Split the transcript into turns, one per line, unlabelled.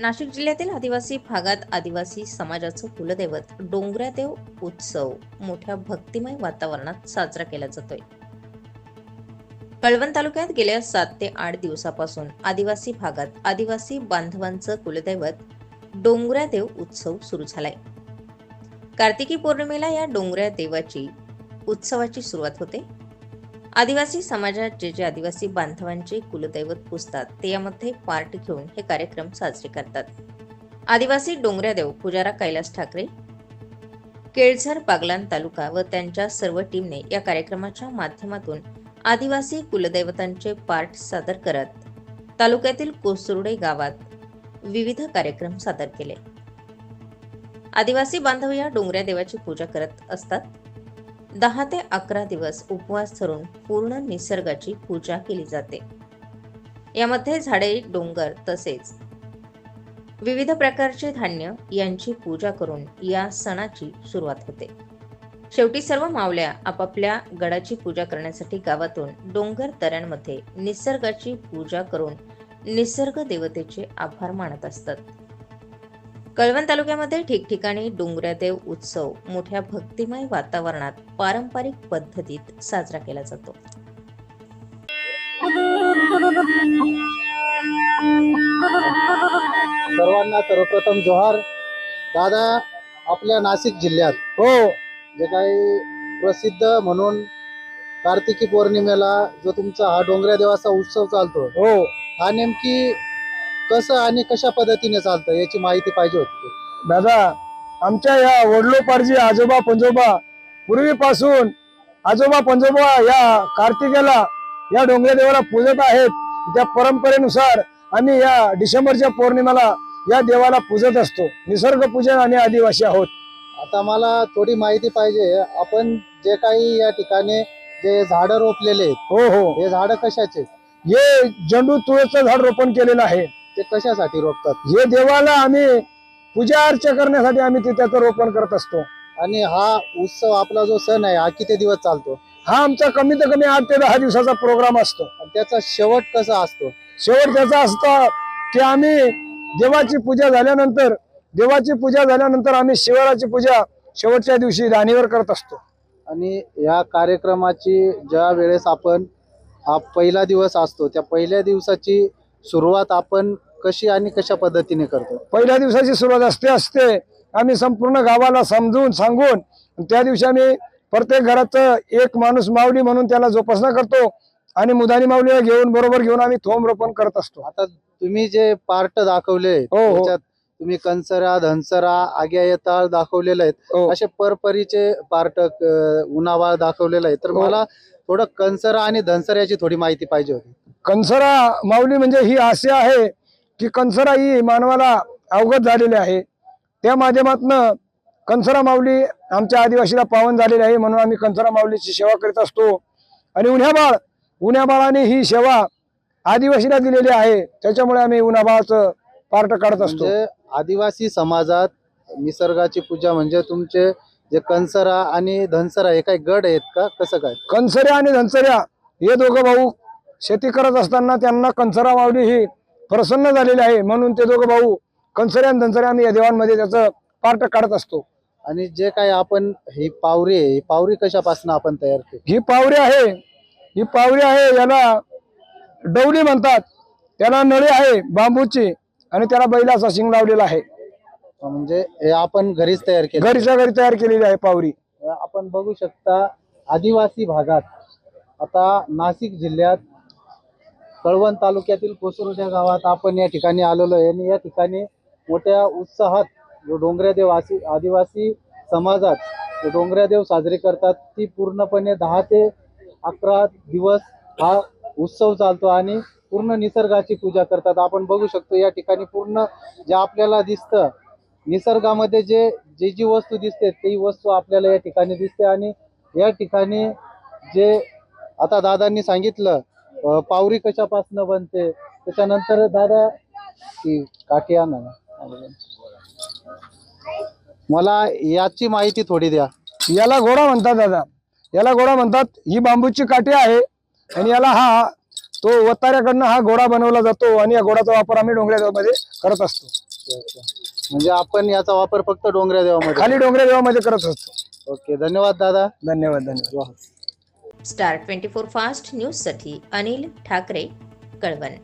नाशिक जिल्ह्यातील आदिवासी भागात आदिवासी समाजाचं कुलदैवत डोंगरादेव उत्सव मोठ्या भक्तिमय वातावरणात साजरा केला जातोय. कळवण तालुक्यात गेल्या सात ते आठ दिवसापासून आदिवासी भागात आदिवासी बांधवांचं कुलदैवत डोंगरादेव उत्सव सुरू झालाय. कार्तिकी पौर्णिमेला या डोंगऱ्या देवाची उत्सवाची सुरुवात होते. आदिवासी समाजात जे जे आदिवासी बांधवांचे कुलदैवत पुजतात ते यामध्ये पार्ट घेऊन हे कार्यक्रम साजरे करतात. आदिवासी डोंगऱ्यादेव पुजारा कैलास ठाकरे केळझर बागलान तालुका व त्यांच्या सर्व टीमने या कार्यक्रमाच्या माध्यमातून आदिवासी कुलदैवतांचे पार्ट सादर करत तालुक्यातील कोसुर्डे गावात विविध कार्यक्रम सादर केले. आदिवासी बांधव या डोंगऱ्या देवाची पूजा करत असतात. दहा ते अकरा दिवस उपवास धरून पूर्ण निसर्गाची पूजा केली जाते. यामध्ये झाडे डोंगर तसेच विविध प्रकारचे धान्य यांची पूजा करून या सणाची सुरुवात होते. शेवटी सर्व मावल्या आपापल्या गडाची पूजा करण्यासाठी गावातून डोंगर तऱ्यांमध्ये निसर्गाची पूजा करून निसर्ग देवतेचे आभार मानत असतात. कळवण तालुक्यामध्ये ठिकठिकाणी डोंगरादेव उत्सव मोठ्या भक्तिमय वातावरणात पारंपरिक पद्धतीत साजरा केला जातो.
सर्वांना सर्वप्रथम जोहार. दादा आपल्या नाशिक जिल्ह्यात.
हो.
जे काही प्रसिद्ध म्हणून कार्तिकी पौर्णिमेला जो तुमचा हा डोंगऱ्या देवाचा उत्सव चालतो
हो.
हा नेमकी कसं आणि कशा पद्धतीने चालतं याची माहिती पाहिजे होती
दादा आमच्या या वडलोपारजी आजोबा पंजोबा पूर्वीपासून आजोबा पंजोबा या कार्तिकेला या डोंगरे देवाला पूजत आहेत. त्या परंपरेनुसार आम्ही या डिसेंबरच्या पौर्णिमेला या देवाला पूजत असतो. निसर्ग पूजन आणि आदिवासी आहोत.
आता मला थोडी माहिती पाहिजे. आपण जे काही या ठिकाणी जे झाडं रोपलेले आहेत
हो हो.
हे झाडं कशाचे
हे झेंडू तुळसचं झाड रोपण केलेलं आहे.
ते कशासाठी रोपतात?
हे देवाला आम्ही पूजा अर्चा करण्यासाठी आम्ही ते त्याचं रोपण करत असतो.
आणि हा उत्सव आपला जो सण आहे हा किती दिवस चालतो?
हा आमचा कमीत कमी आठ ते दहा दिवसाचा प्रोग्राम असतो.
आणि त्याचा शेवट कसा असतो?
शेवट त्याचा असतं की आम्ही देवाची पूजा झाल्यानंतर देवाची पूजा झाल्यानंतर आम्ही शिवराची पूजा शेवटच्या दिवशी राणीवर करत असतो.
आणि या कार्यक्रमाची ज्या वेळेस आपण हा पहिला दिवस असतो त्या पहिल्या दिवसाची सुरुवात आपण कशी आणि कशा पद्धतीने करतो
पहिल्या दिवसाची सुरुवात असते असते आम्ही संपूर्ण गावाला समजून सांगून त्या दिवशी आम्ही प्रत्येक घराचं एक माणूस माऊली म्हणून त्याला जोपासना करतो आणि मुदानी माऊलीला घेऊन बरोबर घेऊन आम्ही थोम रोपण करत असतो
आता तुम्ही जे पार्ट दाखवले
हो, हो.
तुम्ही कंसरा धनसरा आग्या येताळ दाखवलेले आहेत
हो.
असे परपरीचे पार्ट उन्हावाळ दाखवलेले आहेत तर
हो.
मला थोडं कंसरा आणि धनसऱ्याची थोडी माहिती पाहिजे होती
कंसरा माऊली म्हणजे ही असे आहे की कंसरा ही मानवाला अवगत झालेली आहे. त्या माध्यमातनं कंसरा माऊली आमच्या आदिवासीला पावन झालेली आहे म्हणून आम्ही कंसरा माऊलीची सेवा करीत असतो. आणि उन्ह्याबाळ उन्ह्याबाळाने ही सेवा आदिवासीला दिलेली आहे. त्याच्यामुळे आम्ही उन्हाबाळाचं पार्ट काढत असतो.
म्हणजे आदिवासी समाजात निसर्गाची पूजा म्हणजे तुमचे जे कंसरा आणि धनसरा हे काही गड आहेत का? कसं काय?
कंसऱ्या आणि धनसऱ्या हे दोघं भाऊ शेती करत असताना त्यांना कंसरा माऊली ही प्रसन्न झालेली आहे. म्हणून ते दोघं भाऊ कंसऱ्या आणि धनसऱ्या आम्ही या देवांमध्ये त्याचं पार्ट काढत असतो.
आणि जे काही आपण ही पावरी आहे ही पावरी कशापासून आपण तयार केली?
ही पावरी आहे. ही पावरी आहे याला डवली म्हणतात. त्याला नळी आहे बांबूची आणि त्याला बैलाचा शिंग लावलेला आहे.
म्हणजे हे आपण घरीच तयार केलं.
घरीच्या घरी तयार केलेली आहे पावरी.
आपण बघू शकता आदिवासी भागात आता नाशिक जिल्ह्यात कळवण तालुक्यातील कोसरुच्या गावात आपण या ठिकाणी आलेलो आहे. आणि या ठिकाणी मोठ्या उत्साहात जो डोंगऱ्यादेव आसी आदिवासी समाजात जो डोंगऱ्यादेव साजरे करतात ती पूर्णपणे दहा ते अकरा दिवस हा उत्सव चालतो आणि पूर्ण निसर्गाची पूजा करतात. आपण बघू शकतो या ठिकाणी पूर्ण जे आपल्याला दिसतं निसर्गामध्ये जे जी जी वस्तू दिसते ती वस्तू आपल्याला या ठिकाणी दिसते. आणि या ठिकाणी जे आता दादांनी सांगितलं पावरी कशापासून बनते? त्याच्यानंतर दादा ती काठी आणा ना. मला याची माहिती थोडी द्या.
याला घोडा म्हणतात दादा. याला घोडा म्हणतात ही बांबूची काठी आहे आणि याला हा तो वताऱ्याकडनं हा घोडा बनवला जातो आणि या घोड्याचा वापर आम्ही डोंगऱ्यामध्ये करत असतो.
म्हणजे आपण याचा वापर फक्त डोंगऱ्या देवामध्ये
खाली डोंगरे देवामध्ये करत असतो.
ओके धन्यवाद दादा.
धन्यवाद धन्यवाद.
स्टार ट्वेंटी फोर फास्ट न्यूजसाठी अनिल ठाकरे कळवण.